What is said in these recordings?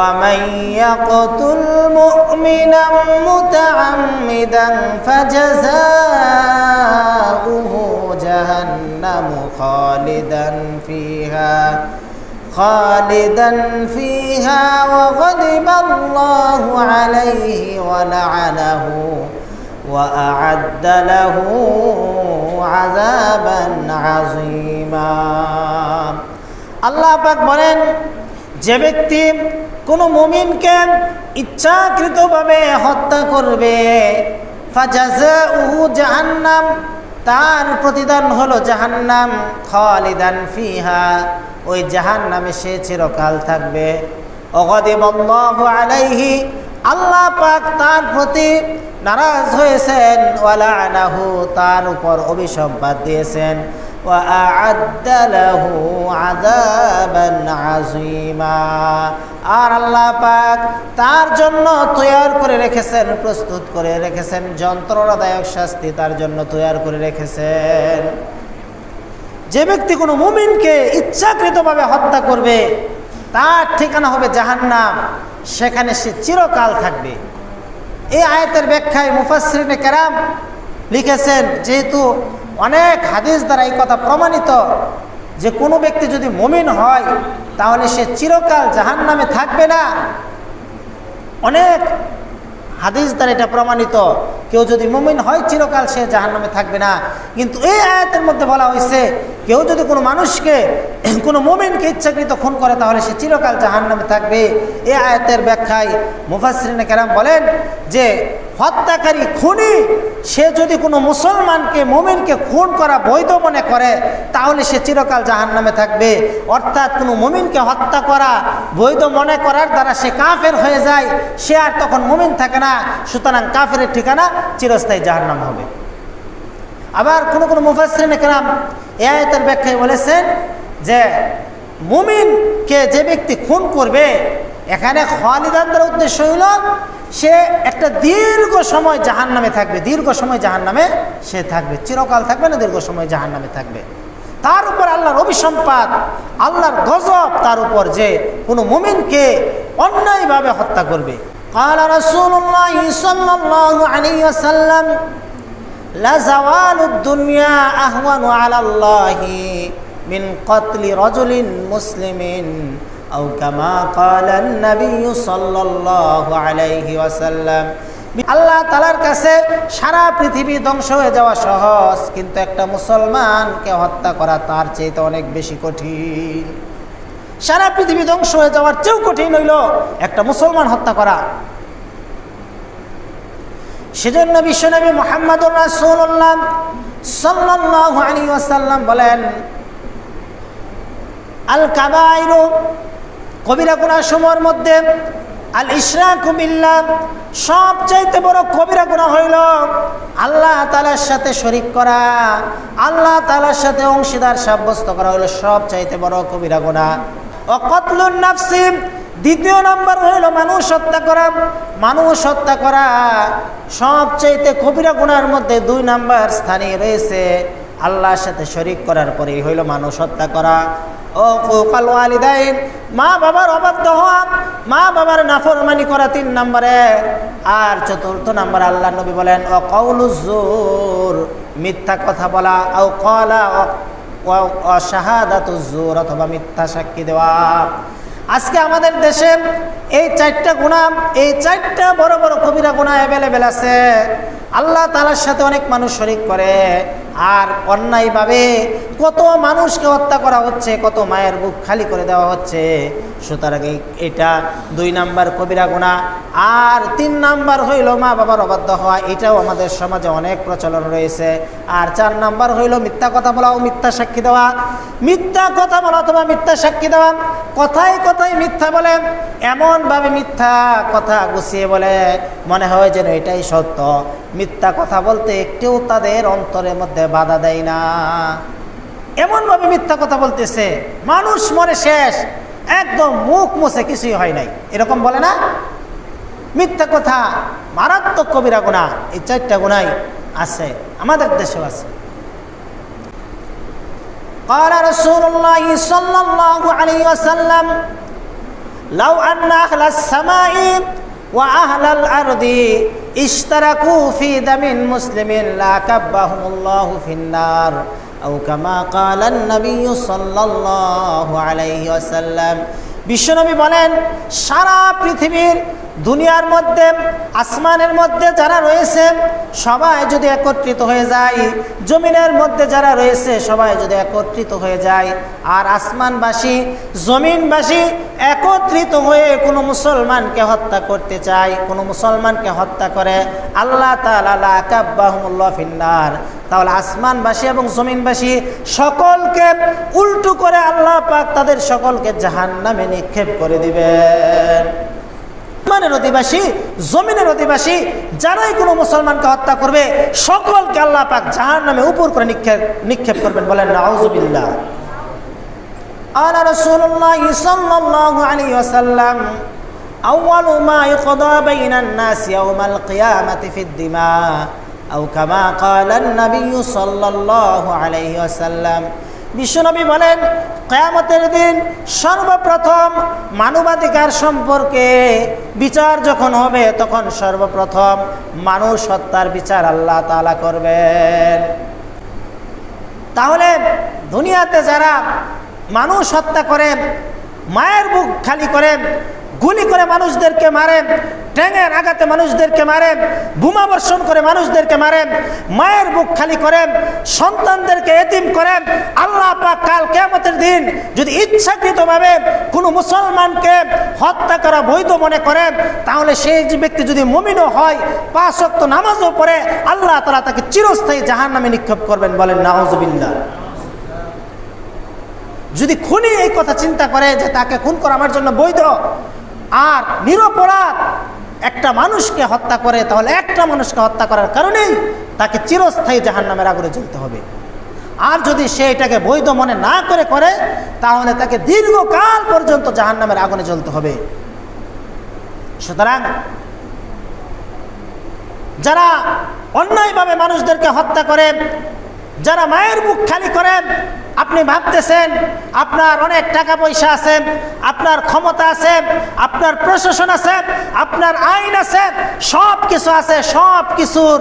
ومن يقتل مؤمنا متعمدا فجزاؤه جهنم خالدا فيها خالدا فيها وغضب الله عليه ولعنه وأعد له عذابا عظيما আল্লাহ পাক বলেন যে ব্যক্তি কোনো মুমিনকে ইচ্ছাকৃতভাবে হত্যা করবে। জাহান্নাম, তার প্রতিদান হলো জাহান্নাম খালিদান ফিহা, ওই জাহান্নামে সে চিরকাল থাকবে। অগদিবাল্লাহু আলাইহি, আল্লাহ পাক তার প্রতি নারাজ হয়েছেন ওয়ালা আনাহু তার উপর অভিশাপ বাদ দিয়েছেন। আর আল্লাহ পাক তার জন্য তৈয়ার করে রেখেছেন, প্রস্তুত করে রেখেছেন, যন্ত্রণাদায়ক শাস্তি তার জন্য তৈয়ার করে রেখেছেন। যে ব্যক্তি কোনো মুমিনকে ইচ্ছাকৃতভাবে হত্যা করবে, তার ঠিকানা হবে জাহান্নাম, সেখানে সে চিরকাল থাকবে। এই আয়াতের ব্যাখ্যায় মুফাসরিনে কেরাম লিখেছেন, যেহেতু অনেক হাদিস দ্বারা এই কথা প্রমাণিত যে কোনো ব্যক্তি যদি মমিন হয়, তাহলে সে চিরকাল জাহান নামে থাকবে না। অনেক হাদিস দ্বারা এটা প্রমাণিত। কেউ যদি মমিন হয়, চিরকাল সে জাহান নামে থাকবে না। কিন্তু এই আয়াতের মধ্যে বলা হয়েছে, কেউ যদি কোনো মানুষকে, কোনো মোমিনকে ইচ্ছাকৃত খুন করে, তাহলে সে চিরকাল জাহান নামে থাকবে। এই আয়াতের ব্যাখ্যায় মুফাসরিন কেরাম বলেন যে, হত্যাকারী খুনি, সে যদি কোনো মুসলমানকে, মোমিনকে খুন করা বৈধ মনে করে, তাহলে সে চিরকাল জাহান নামে থাকবে। অর্থাৎ কোনো মোমিনকে হত্যা করা বৈধ মনে করার দ্বারা সে কাফের হয়ে যায়, সে আর তখন মোমিন থাকে না। সুতরাং কাফের ঠিকানা চিরস্থায়ী জাহান্নাম হবে। আবার কোনো কোনো মুফাসরিন কেরাম এ আয়তের ব্যাখ্যায় বলেছেন যে, মুমিনকে যে ব্যক্তি খুন করবে, এখানে খালিদানদের উদ্দেশ্য হইল সে একটা দীর্ঘ সময় জাহান নামে থাকবে, দীর্ঘ সময় জাহান নামে সে থাকবে, চিরকাল থাকবে না, দীর্ঘ সময় জাহান নামে থাকবে। তার উপর আল্লাহর অভিসম্পাদ আল্লাহর গজব তার উপর যে কোনো মুমিনকে অন্যায়ভাবে হত্যা করবে। قال رسول الله صلى الله عليه وسلم لزوال الدنيا أهون على الله من قتل رجل مسلم أو كما قال النبي صلى الله عليه وسلم আল্লাহ তালার কাছে সারা পৃথিবী ধ্বংস হয়ে যাওয়া সহজ কিন্তু একটা মুসলমানকে হত্যা করা তার চেয়ে অনেক বেশি কঠিন সারা পৃথিবী ধ্বংস হয়ে যাওয়ার চেয়েও কঠিন হইল একটা মুসলমান হত্যা করা। সেজন্য বিশ্বনবী ওয়াসাল্লাম বলেন আল কাবাইরু কবিরা গুনাহ সময়ের মধ্যে আল ইশরাকু বিল্লাহ সবচাইতে বড় কবিরা গুনাহ হইল আল্লাহ তাআলার সাথে শরীক করা, আল্লাহ তালার সাথে অংশীদার সাব্যস্ত করা হইল সবচাইতে বড় কবিরা গুনাহ। ও কতলুন নাফসি। দ্বিতীয় নম্বর হইল মানুষ হত্যা করা। মানুষ হত্যা করা সবচাইতে কবিরা গুনার মধ্যে দুই নম্বর স্থানে রয়েছে আল্লাহর সাথে শরিক করার পরেই হইল মানুষ হত্যা করা। ও কোকাল ওয়ালিদাইন। মা বাবার অবাধ্য হওয়া, মা বাবার নাফরমানি করা তিন নম্বরে। আর চতুর্থ নম্বর আল্লাহ নবী বলেন ও কৌলুজোর মিথ্যা কথা বলা। ও কলা অশাহাদাতুজোর অথবা মিথ্যা সাক্ষী দেওয়া। আজকে আমাদের দেশে এই চারটা গুণা এই চারটা বড় বড় কবিরা গুণা অ্যাভেলেবেল আছে। আল্লাহ তালার সাথে অনেক মানুষ শরিক করে। আর অন্যায়ভাবে কত মানুষকে হত্যা করা হচ্ছে, কত মায়ের বুক খালি করে দেওয়া হচ্ছে। সুতরাং এটা দুই নাম্বার কবিরা গুণা আর তিন নাম্বার হইল মা বাবার অবাধ্য হওয়া, এটাও আমাদের সমাজে অনেক প্রচলন রয়েছে। আর চার নাম্বার হইল মিথ্যা কথা বলা ও মিথ্যা সাক্ষী দেওয়া। মিথ্যা কথা বলা অথবা মিথ্যা সাক্ষী দেওয়া, কথায় কথায় মিথ্যা বলে, এমনভাবে মিথ্যা কথা গুছিয়ে বলে, মনে হয় যেন এটাই সত্য। মিথ্যা কথা বলতে একটিও তাদের অন্তরের মধ্যে বাধা দেয় না। এমনভাবে মিথ্যা কথা বলতেছে মানুষ মরে শেষ একদম মুখ মুছে কিছুই হয় নাই এরকম বলে না মিথ্যা কথা মারাত্মক কবিরা গুণা এই চারটা গুণাই আছে আমাদের দেশেও আছে قال رسول الله صلى الله عليه وسلم লাউ আন্না আহলাস সামাই ওয়া আহলাল আরদি ইশতারাকু ফি দামিন মুসলিমিন লা কাব্বাহুমুল্লাহু ফিন্নার كما قال النبي صلى الله عليه وسلم বিশ্বনবী বলেন সারা পৃথিবীর দুনিয়ার মধ্যে, আসমানের মধ্যে যারা রয়েছে, সবাই যদি একত্রিত হয়ে যায়, জমিনের মধ্যে যারা রয়েছে, সবাই যদি একত্রিত হয়ে যায়, আর আসমানবাসী, জমিনবাসী একত্রিত হয়ে কোনো মুসলমানকে হত্যা করতে চায়, কোনো মুসলমানকে হত্যা করে, আল্লাহ তালা কাব্বাহমুল্লাহ ফিন্নার। তাহলে আসমানবাসী এবং জমিনবাসী সকলকে উল্টু করে আল্লাহ পাক তাদের সকলকে জাহান নামে নিক্ষেপ করে দিবেন। আসমানের অধিবাসী জমিনের অধিবাসী যারাই কোনো মুসলমানকে হত্যা করবে সকলকে আল্লাহ পাক জাহান নামে উপর করে নিক্ষেপ নিক্ষেপ করবেন বলেন নাউজুবিল্লাহ قال رسول الله صلى الله عليه وسلم أول ما يقضى بين الناس يوم القيامة في الدماء أو كما قال النبي صلى الله عليه وسلم বিশ্বনবী বলেন, কয়ামতের দিন সর্বপ্রথম মানবাধিকার সম্পর্কে বিচার যখন হবে, তখন সর্বপ্রথম মানুষ হত্যার বিচার আল্লাহ তালা করবেন। তাহলে দুনিয়াতে যারা মানুষ হত্যা করেন মায়ের বুক খালি করে গুলি করে মানুষদেরকে মারেন ট্যাঙের আঘাতে মানুষদেরকে মারেন বোমা বর্ষণ করে মানুষদেরকে মারেন মায়ের বুক খালি করেন সন্তানদেরকে এতিম করেন আল্লাহ পাক কাল কেমতের দিন যদি ইচ্ছাকৃতভাবে কোনো মুসলমানকে হত্যা করা বৈধ মনে করেন তাহলে সেই ব্যক্তি যদি মমিনও হয়, পাঁচ অক্ত নামাজও পড়ে, আল্লাহ তালা তাকে চিরস্থায়ী জাহান নামে নিক্ষেপ করবেন বলেন নাওজবিল্লা যদি খুনি এই কথা চিন্তা করে যে তাকে খুন করা আমার জন্য বৈধ আর নিরপরাধ। একটা মানুষকে হত্যা করে, তাহলে একটা মানুষকে হত্যা করার কারণেই তাকে চিরস্থায়ী জাহান নামের আগুনে জ্বলতে হবে। আর যদি সে এটাকে বৈধ মনে না করে করে, তাহলে তাকে দীর্ঘকাল পর্যন্ত জাহান নামের আগুনে জ্বলতে হবে। সুতরাং যারা অন্যায়ভাবে মানুষদেরকে হত্যা করে, যারা মায়ের মুখ খালি করেন আপনি ভাবতেছেন, আপনার অনেক টাকা পয়সা আছে, আপনার ক্ষমতা আছে, আপনার প্রশাসন আছে, আপনার আইন আছে সব কিছু আছে সব কিছুর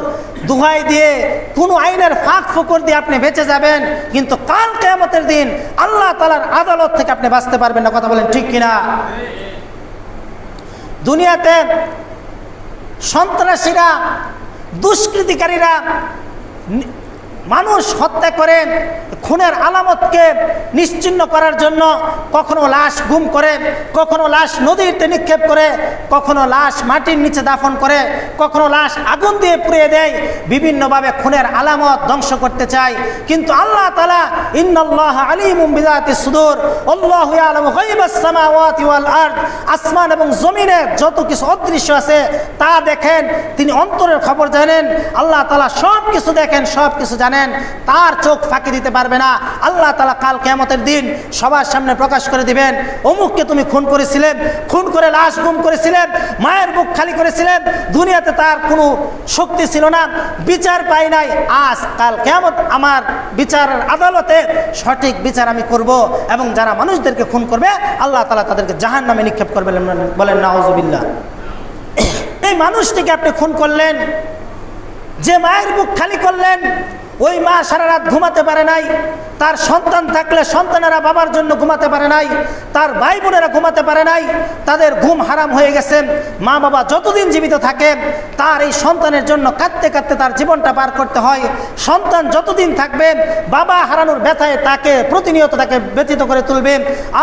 দুহাই দিয়ে, কোনো আইনের ফাঁক ফুকুর দিয়ে আপনি বেঁচে যাবেন, কিন্তু কাল কেমতের দিন আল্লাহ তালার আদালত থেকে আপনি বাঁচতে পারবেন না, কথা বলেন ঠিক কিনা? দুনিয়াতে সন্ত্রাসীরা, দুষ্কৃতিকারীরা মানুষ হত্যা করেন খুনের আলামতকে নিশ্চিন্ন করার জন্য কখনো লাশ গুম করে, কখনো লাশ নদীতে নিক্ষেপ করে, কখনো লাশ মাটির নিচে দাফন করে, কখনো লাশ আগুন দিয়ে পুড়িয়ে দেয়, বিভিন্নভাবে খুনের আলামত ধ্বংস করতে চায়। কিন্তু আল্লাহ তালা ইন্নআল্লাহ আলিমুম বিদাতি সুদূর সামাওয়াতি আসমান এবং জমিনের যত কিছু অদৃশ্য আছে তা দেখেন, তিনি অন্তরের খবর জানেন, আল্লাহ তালা সব কিছু দেখেন সব কিছু জানেন। তার চোখ ফাঁকি দিতে পারবে না। আল্লাহ তালা কাল কেমতের দিন সবার সামনে প্রকাশ করে দিবেন, অমুককে তুমি খুন করেছিলেন, খুন করে লাশ গুম করেছিলেন, মায়ের বুক খালি করেছিলেন, দুনিয়াতে তার কোনো শক্তি ছিল না, বিচার পাই নাই। আজ কাল কেমত আমার বিচারের আদালতে সঠিক বিচার আমি করব এবং যারা মানুষদেরকে খুন করবে, আল্লাহ তালা তাদেরকে জাহান নামে নিক্ষেপ করবেন বলেন নওয়াজবিল্লা এই মানুষটিকে আপনি খুন করলেন, যে মায়ের বুক খালি করলেন ওই মা সারা রাত ঘুমাতে পারে নাই। তার সন্তান থাকলে সন্তানেরা বাবার জন্য ঘুমাতে পারে নাই। তার ভাই বোনেরা ঘুমাতে পারে নাই। তাদের ঘুম হারাম হয়ে গেছে। মা বাবা যতদিন জীবিত থাকে, তার এই সন্তানের জন্য কাঁদতে কাঁদতে তার জীবনটা পার করতে হয়। সন্তান যতদিন থাকবে, বাবা হারানোর ব্যথায় তাকে প্রতিনিয়ত তাকে ব্যতীত করে তুলবে।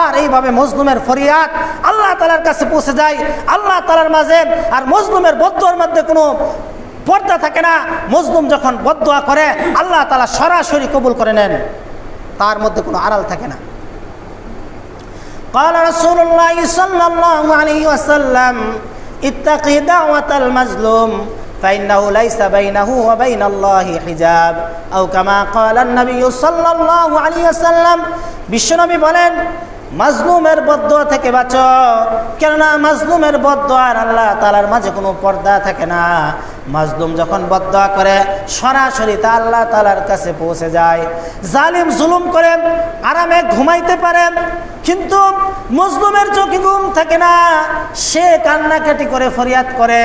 আর এইভাবে মজলুমের ফরিয়াদ আল্লাহ তালার কাছে পৌঁছে যায়। আল্লাহ তালার মাঝে আর মজলুমের বদ্ধর মধ্যে কোনো পর্দা থাকে না মজলুম যখন বদোয়া করে আল্লাহ তালা সরাসরি কবুল করে নেন তার মধ্যে কোনো আড়াল থাকে না قال رسول الله صلى الله عليه وسلم اتقي دعوة المظلوم فإنه ليس بينه وبين الله حجاب أو كما قال النبي صلى الله عليه وسلم বিশ্বনবী বলেন মাজলুমের বদোয়া থেকে বাঁচো কেননা মাজলুমের বদোয়ার আল্লাহ তালার মাঝে কোনো পর্দা থাকে না মাজলুম যখন বদয়া করে সরাসরি তা আল্লাহ তালার কাছে পৌঁছে যায়। জালিম জুলুম করেন আরামে ঘুমাইতে পারেন কিন্তু মজলুমের চোখে ঘুম থাকে না। সে কান্নাকাটি করে, ফরিয়াদ করে।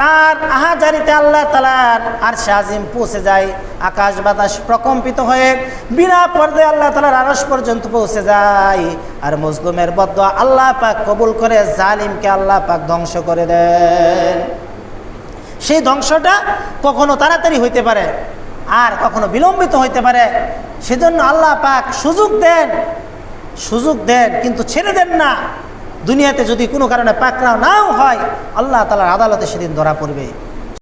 তার আহাজারিতে আল্লাহ তালার আর আজিম পৌঁছে যায়। আকাশ বাতাস প্রকম্পিত হয়ে বিনা পর্দে আল্লাহ তালার আরস পর্যন্ত পৌঁছে যায়। আর মজলুমের বদ আল্লাহ পাক কবুল করে জালিমকে আল্লাহ পাক ধ্বংস করে দেন। সেই ধ্বংসটা কখনো তাড়াতাড়ি হইতে পারে আর কখনো বিলম্বিত হইতে পারে। সেজন্য আল্লাহ পাক সুযোগ দেন সুযোগ দেন, কিন্তু ছেড়ে দেন না। দুনিয়াতে যদি কোনো কারণে পাকড়াও নাও হয়, আল্লাহ তালার আদালতে সেদিন ধরা পড়বে।